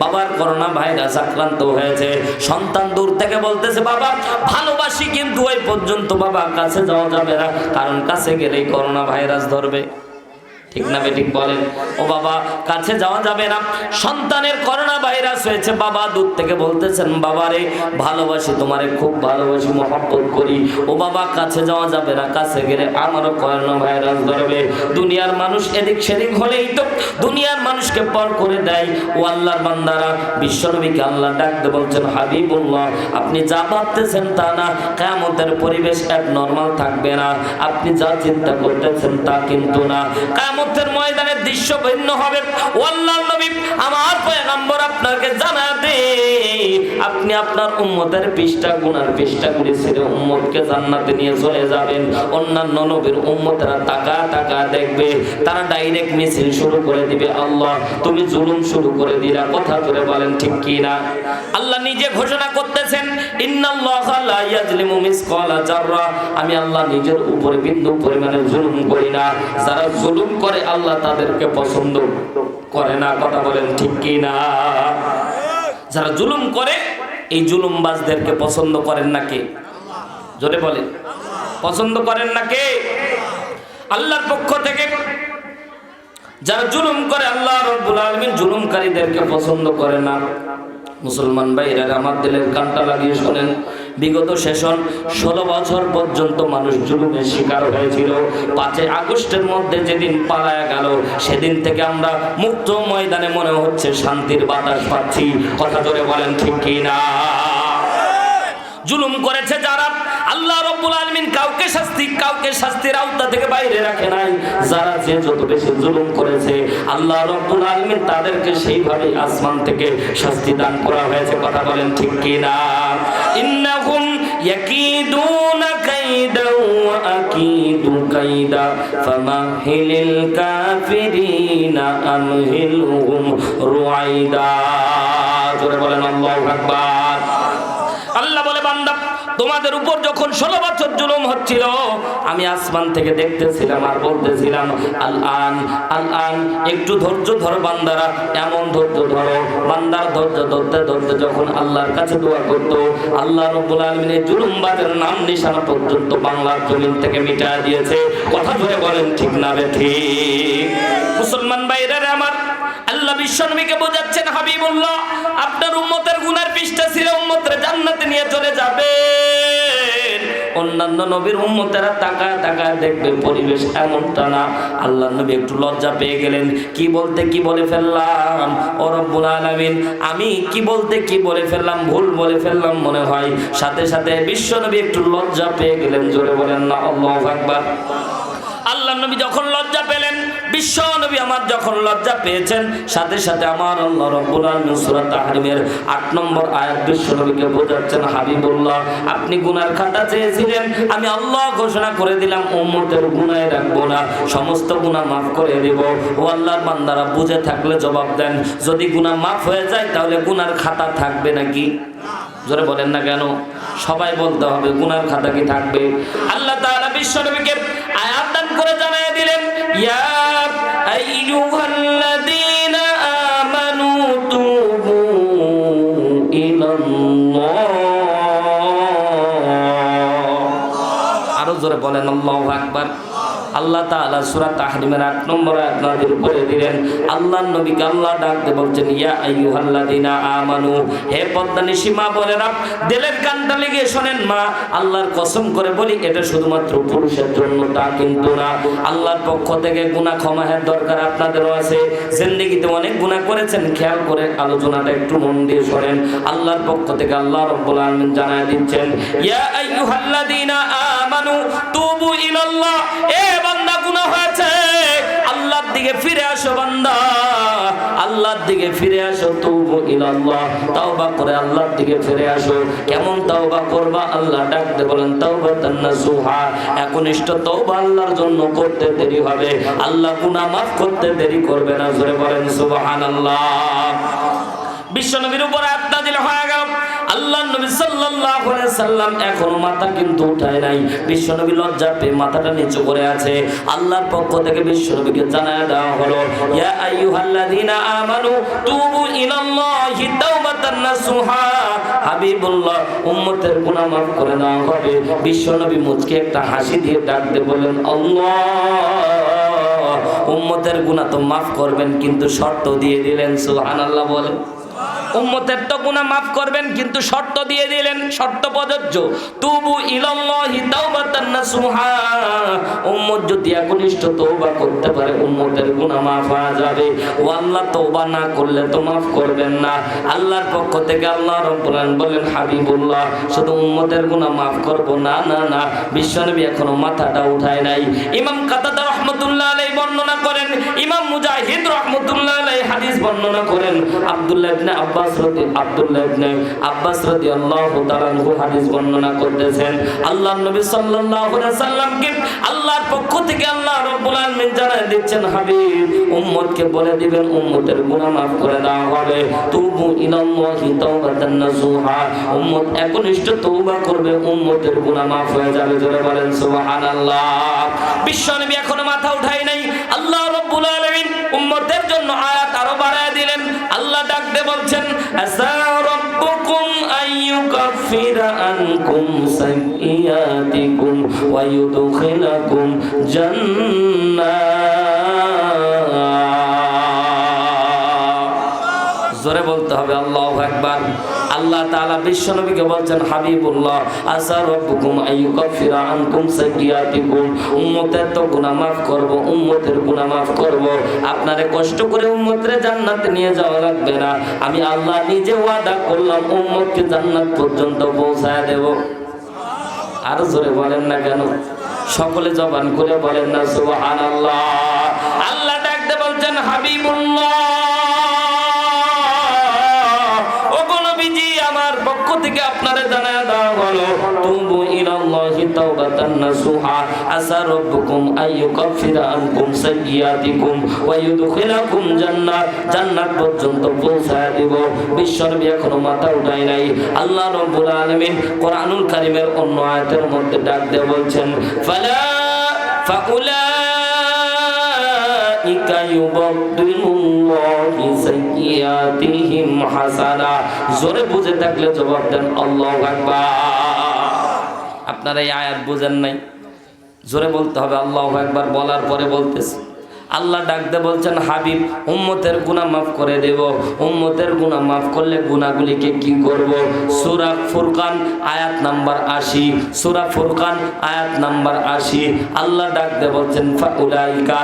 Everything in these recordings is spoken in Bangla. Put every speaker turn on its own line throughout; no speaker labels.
বাবার করোনা ভাইরাস আক্রান্ত হয়েছে। সন্তান দূর থেকে বলতেছে, বাবা, ভালোবাসি কিন্তু ওই পর্যন্ত বাবা কাছে যাওয়া যাবে না। কারণ কাছে গেলেই করোনা ভাইরাস ধরবে। ঠিক না বেঠিক বলেন। ও বাবা, কাছে যাওয়া যাবে না। সন্তানের করোনা ভাইরাস হয়েছে। বাবা দূর থেকে বলতেছেন বাবারে ভালোবাসি তোমারে, খুব ভালোবাসি, মহব্বত করি। ও বাবা, কাছে যাওয়া যাবে না। কাছে গেলে আমারও করোনা ভাইরাস ধরবে। দুনিয়ার মানুষ এদিক সেদিক হলেই তো দুনিয়ার মানুষকে পর করে দেয়। ও আল্লাহর বান্দারা, বিশ্বনবীকে আল্লাহ ডাকতে বলছেন, হাবিবুল্লাহ, আপনি যা ভাবতেছেন তা না। কেমতের পরিবেশ এক নর্মাল থাকবে না। আপনি যা চিন্তা করতেছেন তা কিন্তু না। কেমতের ময়দানের দৃশ্য ভিন্ন হবে। আল্লাহর নবী আমার পয়গম্বর আপনাকে জানাতে আপনি আপনার উম্মতের পৃষ্ঠা, গুনার পৃষ্ঠা গুলি ছেড়ে উম্মতকে জান্নাতে নিয়ে চলে যাবেন। অন্যান্য নবীর উম্মতেরা টাকা টাকা দেখবে। তারা ডাইরেক্ট মিছিল শুরু করে দিবে, আল্লাহ, তুমি জুলুম শুরু করে দিলা। কথা ধরে বলেন, ঠিক কি না আল্লাহ নিজে ঘোষণা করতেছেন আমি আল্লাহ নিজের উপরে বিন্দু পরিমাণে জুলুম করি না। যারা জুলুম করে, আল্লাহ তাদেরকে পছন্দ করে না। কথা বলেন ঠিক কি না যারা জুলুম করে, এই জুলুমবাজদেরকে পছন্দ করেন না কে? জোরে বলেন। পছন্দ করেন না কে? আল্লাহর পক্ষ থেকে যারা জুলুম করে, আল্লাহ রব্বুল আলামিন জুলুমকারীদেরকে পছন্দ করে না। মুসলমান ভাইরা আমার দিলের কানটা লাগিয়ে শোনেন। বিগত সেশন ষোলো বছর পর্যন্ত মানুষ জুলুমের শিকার হয়েছিল। পাঁচই আগস্টের মধ্যে যেদিন পালায়া গেল, সেদিন থেকে আমরা মুক্ত ময়দানে মনে হচ্ছে শান্তির বাতাস পাচ্ছি। কথা ধরে বলেন, ঠিক কি না জুলুম করেছে আল্লাহ রব্বুল আলমিন কাউকে শাস্তি, কাউকে শাস্তির আওতা থেকে বাইরে রাখে নাই। যারা যে যত বেশি জুলুম করেছে, আল্লাহ রব্বুল আলমিন তাদেরকে সেইভাবে আসমান থেকে শাস্তি দান করা হয়েছে। কথা বলেন ঠিক কি না ইন্নাহুম ইয়াকিদুনা কাইদা ওয়া আকিদু কাইদা ফামাহিলিল কাফিরিনা আমহিলহুম রুয়াইদা জোরে বলেন, আল্লাহু আকবার। তোমাদের উপর যখন ষোলো বছর জুলুম হচ্ছিল, আমি আসমান থেকে দেখতেছিলাম আর বলতেছিলাম আল আন আল আন একটু ধৈর্য ধরো বান্দারা, এমন ধৈর্য ধরো। বান্দার ধৈর্য ধরতে ধরতে যখন আল্লাহর কাছে দোয়া করতো, আল্লাহ রব্বুল আলমিনের জুলুমবাজের নাম নিশানা পর্যন্ত বাংলার জমিন থেকে মিটা দিয়েছে। কথা ধরে বলেন, ঠিক না রে ঠিক? মুসলমান বাইরে আমার আল্লাহ বিশ্বনবীকে বোঝাচ্ছেন, হাবিবুল্লাহ, আপনার উম্মতের গুনার পৃষ্ঠা ছিল উম্মতের জান্নাতে নিয়ে চলে যাবে। অন্যান্য নবীর উম্মতেরা তাকায় তাকায় দেখবে পরিবেশ এমনটা না। আল্লাহ নবী একটু লজ্জা পেয়ে গেলেন। কি বলতে কি বলে ফেললাম? ও রব্বুল আলামিন, আমি কি বলতে কি বলে ফেললাম? ভুল বলে ফেললাম মনে হয়। সাথে সাথে বিশ্ব নবী একটু লজ্জা পেয়ে গেলেন। জোরে বলেন না, আল্লাহু আকবার। আল্লাহ নবী যখন লজ্জা পেলেন বিশ্ব নবী আমার যখন লজ্জা পেয়েছেন, সাথে সাথে আমার আল্লাহ রব্বুল আলামিন তাহরিমের 8 নম্বর আয়াত বিশ্ব নবীকে বোঝাচ্ছেন, হাবিবুল্লাহ, আপনি গুনার খাতা চেয়েছিলেন, আমি আল্লাহ ঘোষণা করে দিলাম, উম্মতের গুনায় রাখব না, সমস্ত গুনাহ মাফ করে দেব। ও আল্লাহর বান্দারা বুঝে থাকলে জবাব দেন, যদি গুনাহ মাফ হয়ে যায়, তাহলে গুনার খাতা থাকবে নাকি? জোরে বলেন না কেন? সবাই বলতে হবে, গুনার খাতা কি থাকবে? আল্লাহ তাআলা বিশ্ব নবীকে আয়াত দান করে জানিয়ে দিলেন, ইয়া আইয়ুহাল্লাযীনা আমানু তুবু ইলাল্লাহ আরও জোরে বলেন আল্লাহু আকবার। আল্লাহ তাআলা সূরা তাহরিমের 8 নম্বর আয়াত নাযিল করে দিলেন। আল্লাহর নবীকে আল্লাহ ডাকতে বলছেন, ইয়া আইয়ুহাল্লাযীনা আমানু, হে পদ্মানি সীমা বলে না দিলের কানটা লেগে শোনেন, মা। আল্লাহর কসম করে বলি, এটা শুধুমাত্র পুরুষের জন্য তা কিন্তু না। আল্লাহর পক্ষ থেকে গুনাহ ক্ষমাহের দরকার আপনাদেরও আছে। জিন্দেগিতে অনেক গুনাহ করেছেন, খেয়াল করে আলোচনাটা একটু মন দিয়ে শোনেন। আল্লাহর পক্ষ থেকে আল্লাহ রাব্বুল আলামিন জানায় দিচ্ছেন, ইয়া আইয়ুহাল্লাযীনা আমানু তুবু ইলাল্লাহ। এ বান্দা, গুনাহ হয়েছে। আল্লাহর দিকে ফিরে আসো বান্দা। আল্লাহর দিকে ফিরে আসো, তুবু ইলাল্লাহ। তাওবা করে আল্লাহর দিকে ফিরে আসো। কেমন তাওবা করবা? আল্লাহ ডাকতে বলেন, তাওবাতান নাসুহা। একনিষ্ঠ তওবা আল্লাহর জন্য করতে দেরি হবে। আল্লাহ গুনাহ মাফ করতে দেরি করবে না। জোরে বলেন, সুবহানাল্লাহ। বিশ্বনবীর উপর আল্লাহ নবী সাল্লাল্লাহু আলাইহি সাল্লাম এখনও মাথা কিন্তু উঠায় নাই। বিশ্ব নবী লজ্জা পেয়ে মাথাটা নিচু করে আছে। আল্লাহর পক্ষ থেকে জানায় দেওয়া হলো, ইয়া আইয়ুহাল্লাযীনা আমানু তুবু ইলাল্লাহি তাওবাতান নাসুহা। হাবিবুল্লাহ, উম্মতের গুনাহ মাফ করে দেওয়া হবে। মুচকে একটা হাসি দিয়ে ডাক দিয়ে বললেন, আল্লাহ, উম্মতের গুনাহ তো মাফ করবেন, কিন্তু শর্ত দিয়ে দিলেন, সুবহানাল্লাহ বলেন। উম্মতের তো গুনাহ মাফ করবেন, কিন্তু শর্ত দিয়ে দিলেন, শর্ত প্রযোজ্য। তুবু ইলাল্লাহি তাওবাতান নাসুহা। উম্মত যদি একনিষ্ঠ তওবা করতে পারে, উম্মতের গুনাহ মাফ হয়ে যাবে। ও আল্লাহ, তওবা না করলে তো মাফ করবেন না। আল্লাহর পক্ষ থেকে আল্লাহ রাব্বুল আলামিন বলেন হাবিবুল্লাহ, শুধু উম্মতের গুনাহ মাফ করব না না না। বিশ্বনবী এখনও মাথাটা উঠায় নাই। ইমাম কাতাদা রাহমাতুল্লাহ আলাইহি বর্ণনা করেন। ইমাম মুজাহিদ রাহমাতুল্লাহ আলাইহি হাদিস বর্ণনা করেন। আব্দুল্লাহ আব্বাস আব্দুল্লাহ হাদিস বর্ণনা করতেছেন। নবী সাল্লামকে আল্লাহর পক্ষ থেকে আল্লাহ রাব্বুল জানায় দিচ্ছেন, হাবিব বলে দিবেন, উম্মতের গুনাহ মাফ করে দেওয়া হবে। একনিষ্ঠ করবে মাফ হয়ে যাবে। জোরে বলেন, সুবহানাল্লাহ। বিশ্বনবী এখনও মাথা উঠায় নাই। আল্লাহ রাব্বুল আলামিন উম্মতের জন্য আয়াত আরও বাড়ায় দিলেন। আল্লাহ ডাক দিয়ে বলছেন আসা রাব্বুকুম আনকুম ওয়া জান্নাত। জোরে বলতে হবে, আল্লাহু আকবার। আল্লাহ তাআলা বিশ্বনবীকে বলছেন, হাবিবুল্লাহ আসা রব্বুকুম আইয়ুকাফিরা আনকুম সাইয়্যাতিকুম। উম্মতের তো গুনাহ মাফ করব, উম্মতের গুনাহ মাফ করব। আপনারে কষ্ট করে উম্মতরে জান্নাতে নিয়ে যাওয়া লাগবে না। আমি আল্লাহ নিজে ওয়াদা করলাম, উম্মতকে জান্নাত পর্যন্ত পৌঁছায় দেব। আর জোরে বলেন না কেন? সকলে জবান করে বলেন না, সুবহানাল্লাহ। আল্লাহ ডাকতে বলছেন, হাবিবুল্লাহ থেকে আপনারে জানায় দেওয়া হলো, তুবু ইলাল্লাহি তাওবাতান নাসুহা আসা রাব্বুকুম আইয়ুকাফিরা আনকুম সাইয়্যাতিকুম ওয়া ইউদখিলাকুম জান্নাত। জান্নাত পর্যন্ত পৌঁছায় দিব। বিশ্বনবী এখনও মাথা উঠায় নাই। আল্লাহ রাব্বুল আলামিন কোরআনুল কারীমের অন্য আয়াতের মধ্যে ডাক দিয়ে বলছেন, ফালা ফাউলা ইউবাদদিলুল্লাহি সাইয়্যাতিহিম হাসানা। জোরে বুঝে থাকলে জবাব দেন, আল্লাহু আপনারা এই আয়াত বুঝেন নাই। জোরে বলতে হবে, আল্লাহু একবার বলার পরে বলতেছে। আল্লাহ ডাকতে বলছেন, হাবিব, উম্মতের গুনাহ মাফ করে দেব। উম্মতের গুনাহ মাফ করলে গুনাহগুলিকে কি করব? সূরা ফুরকান, আয়াত নাম্বার 80 সূরা ফুরকান, আয়াত নাম্বার 80 আল্লাহ ডাকতে বলছেন, ফাউলাইকা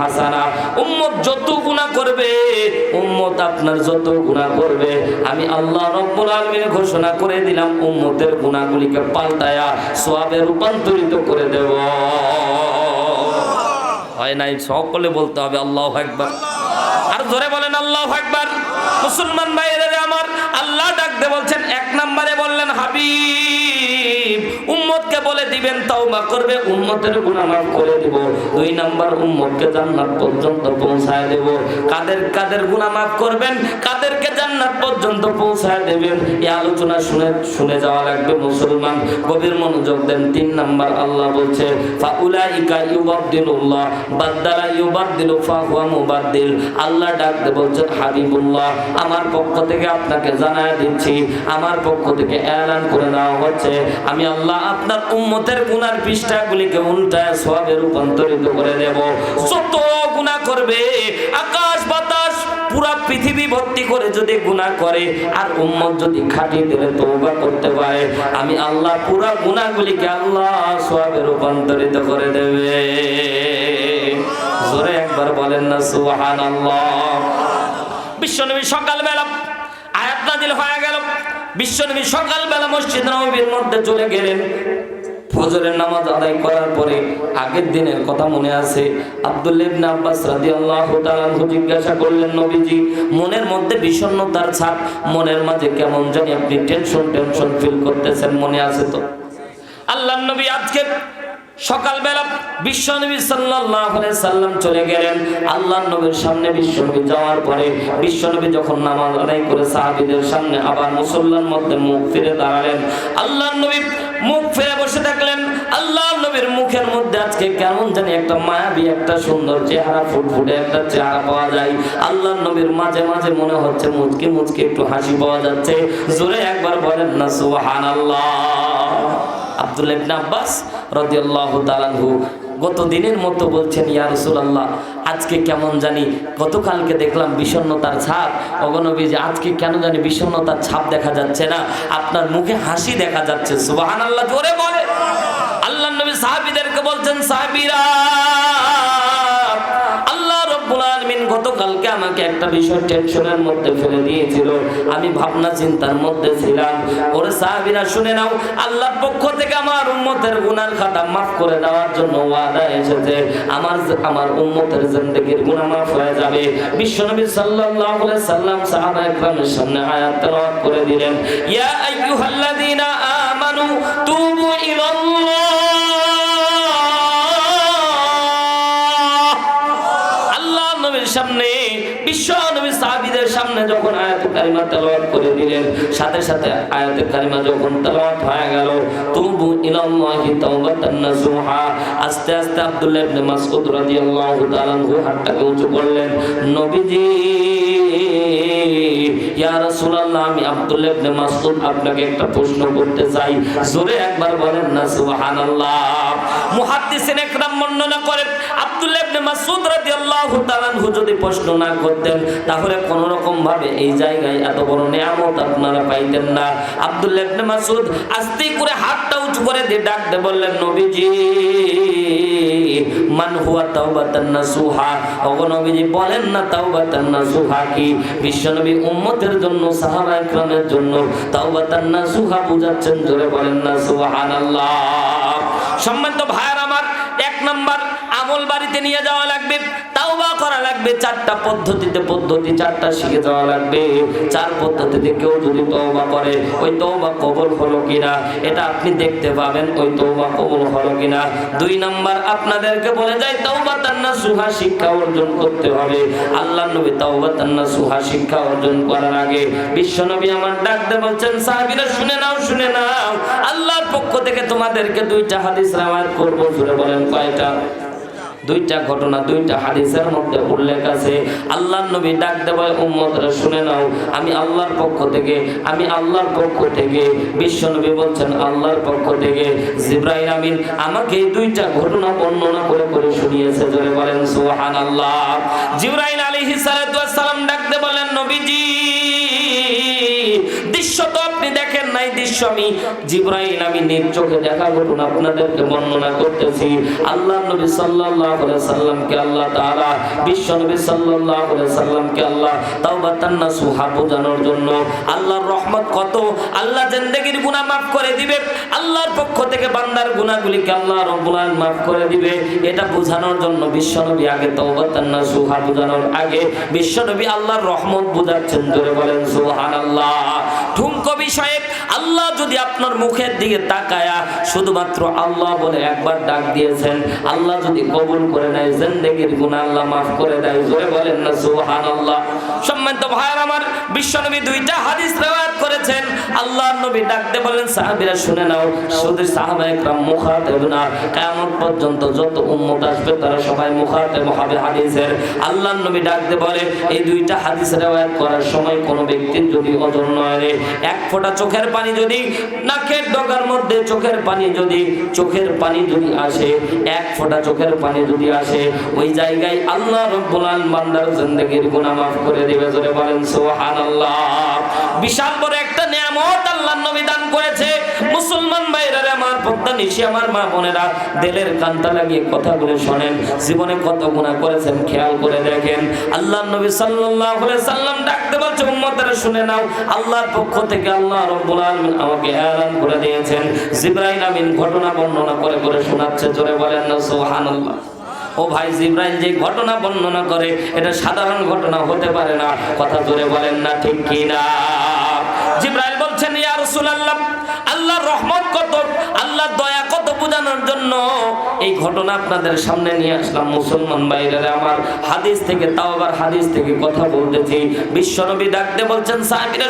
হাসানা। উম্মত যত গুনাহ করবে, উম্মত আপনার যত গুনাহ করবে। আমি আল্লাহ রব্বুল আলামিন ঘোষণা করে দিলাম, উম্মতের গুনাহগুলিকে পাল্টায়া সওয়াবে রূপান্তরিত করে দেব। হয় নাই সকলে বলতে হবে, আল্লাহ একবার আর ধরে বলেন, আল্লাহ একবার মুসলমান ভাইয়েরা আমার আল্লাহ ডাকতে বলছেন, এক নম্বরে বললেন, হাবিব। উম্মতকে বলে দিবেন, তওবা করবে, উম্মতের গুনাহ মাফ করে দিব। দুই নাম্বার, উম্মতকে জান্নাত পর্যন্ত পৌঁছায় দেব। কাদের কাদের গুনাহ মাফ করবেন? কাদেরকে জান্নাত পর্যন্ত পৌঁছায় দেবেন? এই আলোচনা শুনে শুনে যাওয়া লাগবে মুসলমান। গভীর মনোযোগ দেন। তিন নাম্বার, আল্লাহ বলছে, ফাউলাইকা ইউবাদদিলুল্লাহ, বাদদালা ইউবাদদিলু ফাহুয়া মুবাদদিল। আল্লাহ ডাক দিয়ে বলছেন, হাবিবুল্লাহ, আমার পক্ষ থেকে আপনাকে জানায় দিচ্ছি। আমার পক্ষ থেকে এলান করে দেওয়া হচ্ছে। আমি আল্লাহ আপনার উম্মতের গুনার পৃষ্ঠাগুলিকে উল্টায় সওয়াবে রূপান্তরিত করে দেব। যত গুনাহ করবে, আকাশ বাতাস পুরা পৃথিবী ভর্তি করে যদি গুনাহ করে, আর উম্মত যদি খাঁটি দিলে তওবা করতে পারে। আমি আল্লাহ পুরা গুনাহগুলিকে আল্লাহ সওয়াবে রূপান্তরিত করে দেবে। জোরে একবার বলেন না সুহান সুবহানাল্লাহ। বিশ্বনবী সকালবেলা আয়াত নাজিল হয়ে গেল। বিশ্বনবী সকালবেলা মসজিদ নবীর মধ্যে চলে গেলেন। ফজরের নামাজ আদায় করার পরে আগের দিনের কথা মনে আছে আব্দুল্লিবনে আব্বাস রাদিয়াল্লাহু তাআলা জিজ্ঞাসা করলেন, নবীজি, মনের মধ্যে বিষণ্ণতার ছাপ, মনের মাঝে কেমন জানি আপনি টেনশন টেনশন ফিল করতেছেন, মনে আছে তো? আল্লাহ নবী আজকে সকালবেলা বিশ্বনবী সাল্লাল্লাহু আলাইহি সাল্লাম চলে গেলেন। আল্লাহর নবীর সামনে বিশ্বনবী যাওয়ার পরে বিশ্বনবী যখন নামাজ আদায় করে সাহাবীদের সামনে আবার মুসল্লার মধ্যে মুখ ফিরে দাঁড়ালেন, আল্লাহর নবী মুখ ফিরে বসে থাকলেন। আল্লাহর নবীর মুখের মধ্যে আজকে কেমন জানি একটা মায়াবী, একটা সুন্দর চেহারা, ফুটফুটে একটা চেহারা পাওয়া যায়। আল্লাহর নবীর মাঝে মাঝে মনে হচ্ছে মুচকি মুচকি একটু হাসি পাওয়া যাচ্ছে। জোরে একবার বলেন না, সুবহানাল্লাহ। আব্দুল্লাহ ইবনা আব্বাস রাদিয়াল্লাহু তাআলাহু গত দিনের মতো বলছেন, ইয়া রাসূলুল্লাহ, আজকে কেমন জানি গতকালকে দেখলাম বিষণ্ণতার ছাপ। অগণবী যে আজকে কেন জানি বিষণ্ণতার ছাপ দেখা যাচ্ছে না? আপনার মুখে হাসি দেখা যাচ্ছে। সুবহানাল্লাহ, জোরে বলে। আল্লাহ নবী সাহাবীদেরকে বলছেন, সাহাবীরা গতকালকে আমাকে একটা বিষয় টেনশনের মধ্যে ফেলে দিয়েছিল। আমি ভাবনা চিন্তার মধ্যে ছিলাম। ওরে সাহাবীরা, শুনে নাও, আল্লাহর পক্ষ থেকে আমার উম্মতের গুনার খাতা মাফ করে দেওয়ার জন্য ওয়াদা এসেছে। আমার আমার উম্মতের জিন্দেগির গুনাহ মাফ হয়ে যাবে। বিশ্বনবী সাল্লাল্লাহু আলাইহি সাল্লাম সাহাবা একরামের সামনে আয়াত তেলাওয়াত করে দিলেন, ইয়া আইয়ুহাল্লাযীনা যখন আয়াতে কারিমা তেলাওয়াত করে দিলেন, সাথে সাথে আয়াতে কারিমা যখন তেলাওয়াত হয়ে গেল, তুবু ইলাল্লাহি তাওবাতান নাসুহা আস্তে আস্তে আব্দুল্লাহ ইবনে মাসউদ রাদিয়াল্লাহু তাআলা আনহু হাতটাকে উঁচু করলেন, নবীজি, ইয়া রাসূলুল্লাহ, আমি আব্দুল্লাহ ইবনে মাসউদ আপনাকে একটা প্রশ্ন করতে চাই। জোরে একবার বলেন না, সুবহানাল্লাহ। মুহাদ্দিসিন একরাম বর্ণনা করেন, আব্দুল্লাহ ইবনে মাসউদ রাদিয়াল্লাহু তাআলা যদি প্রশ্ন না করতেন, তাহলে কোন রকম ভাবে এই জায়গায় এত বড় নিয়ামত আপনারা পাইতেন না। আব্দুল্লাহ ইবনে মাসউদ আস্তে করে হাতটা উঁচু করে দিয়ে ডাকতে বললেন, নবীজি, মান হুয়া তাওবাতান নাসুহা? ওগো নবীজি, বলেন না তাওবাতান নাসুহা কি? বিশ্বনবী উম্মতের জন্য, সাহাবা একরামের জন্য তাওবাতান নাসুহা বুঝাচ্ছেন, জোরে বলেন না, সুবহানাল্লাহ। সম্মানিত ভাইয়ার আমার, এক নাম্বার আমল বাড়িতে নিয়ে যাওয়া লাগবে। করা লাগবে? চারটা পদ্ধতিতে পদ্ধতি, চারটা শিখে যাওয়া লাগবে। চার পদ্ধতিতে কেউ যদি তওবা করে, ওই তওবা কবুল হলো কিনা? এটা আপনি দেখতে পাবেন, ওই তওবা কবুল হলো কিনা? দুই নাম্বার, আপনাদেরকে বলে যায় তওবা তান্না সুহা শিক্ষা অর্জন করতে হবে। আল্লাহ নবী তওবা তান্না সুহা শিক্ষা অর্জন করার আগে বিশ্ব নবী আমার ডাকতে বলছেন, সাহাবীরা, শুনে নাও শুনে নাও। আল্লাহর পক্ষ থেকে তোমাদেরকে দুইটা হাদিস রাওয়ায়াত করব। বলেন, কয়টা? দুইটা ঘটনা, দুইটা হাদিসের মধ্যে উল্লেখ আছে। আল্লাহর নবী ডাক দেওয়ায় উম্মতরা শুনে নাও, আমি আল্লাহর পক্ষ থেকে, আমি আল্লাহর পক্ষ থেকে বিশ্ব নবী বলছেন, আল্লাহর পক্ষ থেকে জিব্রাইল আমিন আমাকে এই দুইটা ঘটনা বর্ণনা করে করে শুনিয়েছে। জোরে বলেন, সুবহানাল্লাহ। জিব্রাইল আলাইহিস সালাতু ওয়াস সালাম ডাকতে বলেন, নবীজি দৃশ্য তো আপনি দেখেন নাই দৃশ্য আমি। জিব্রাইল, আমি নিজ চোখে দেখা ঘটনা আপনাদেরকে বর্ণনা করতেছি। আল্লাহ নবী সাল্লাল্লাহু আলাইহি সাল্লামকে আল্লাহ তাআলা, বিশ্ব নবী সাল্লাল্লাহু আলাইহি সাল্লামকে আল্লাহ তাওবাতান নাসুহা বোঝানোর জন্য আল্লাহর রহমত কত? আল্লাহ জিন্দেগির গুনাহ মাফ করে দিবে। আল্লাহর পক্ষ থেকে বান্দার গুনাহগুলিকে আল্লাহ রব্বুল আলামিন মাফ করে দিবে। এটা বোঝানোর জন্য বিশ্ব নবী আগে তাওবাতান নাসুহা বোঝানোর আগে বিশ্ব নবী আল্লাহর রহমত বোঝাচ্ছেন। জোরে বলেন, সুবহানাল্লাহ। ঠুমকো বিষয়ে আল্লাহ যদি আপনার মুখের দিকে তাকায়া শুধুমাত্র আল্লাহ বলে একবার ডাক দিয়েছেন, আল্লাহ যদি কবুল করে নেয়, জিন্দেগির গুনাহ আল্লাহ মাফ করে দেয়। জোরে বলেন না, সুবহানাল্লাহ। সম্মানিত ভাইয়ার আমার বিশ্বনবী দুইটা হাদিস রিওয়ায়াত করেছেন। আল্লাহর নবী ডাকতে বলেন সাহাবীরা, শুনে নাও শুধু সাহাবা একরাম মুখাতেব না কিয়ামত পর্যন্ত যত উম্মত আসবে, তারা সবাই মুখাতেব হবে হাদিসের। আল্লাহর নবী ডাকতে বলে, এই দুইটা হাদিস রিওয়ায়াত করার সময় কোনো ব্যক্তির যদি নয় এক ফোঁটা চোখের পানি যদি, নাকের ডগার মধ্যে চোখের পানি যদি, চোখের পানি যদি আসে, এক ফোঁটা চোখের পানি যদি আসে, ওই জায়গায় আল্লাহ রব্বুল বান্দার জিন্দেগির গুনাহ মাফ করে দিবে, জোরে বলেন, সুবহানাল্লাহ। বিশাল বড় একটা নিয়ামত আল্লাহর নবী দান করেছে। মুসলমান ভাইরা আমার পদ্মা নিশি আমার মা বোনেরা, দিলের কান্তা লাগিয়ে কথাগুলো শোনেন, জীবনে কত গুনাহ করেছেন, খেয়াল করে দেখেন। আল্লাহর নবী সাল্লাল্লাহু আলাইহি সাল্লাম ডাকতে বলছে, উম্মতেরা শুনে নাও, আল্লাহর পক্ষ থেকে আল্লাহ রাব্বুল আলামিন আমাকে এলান করে দিয়েছেন। জিবরাইল আমিন ঘটনা বর্ণনা করে করে শোনাচ্ছে, জোরে বলেন না ও ভাই জিব্রাইল যে ঘটনা বর্ণনা করে, এটা সাধারণ ঘটনা হতে পারে না। কথা জোরে বলেন না, ঠিক জিব্রাইল বল বলছেন রহমত কত দয়া কত বোঝানোর জন্য? এই ঘটনা আপনাদের সামনে নিয়ে আসলাম, মুসলমান ভাইরা আমার হাদিস থেকে তাও আবার হাদিস থেকে কথা বলতেছি। বিশ্বনবী ডাকতে বলছেন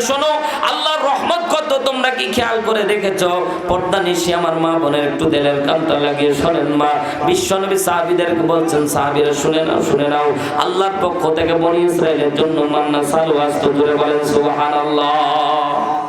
শোনো, আল্লাহর রহমত কত তোমরা কি খেয়াল করে দেখেছ? পর্দা নিশি আমার মা বোনের একটু দেলের কান্তা লাগিয়ে শোনেন মা। বিশ্বনবী সাহাবিদেরকে বলছেন, সাহাবিরা, শুনে নাও শুনে নাও। আল্লাহর পক্ষ থেকে বনি ইসরায়েলের জন্য মান্না সালু আস্ত জুড়ে বলেন, সুবহানাল্লাহ।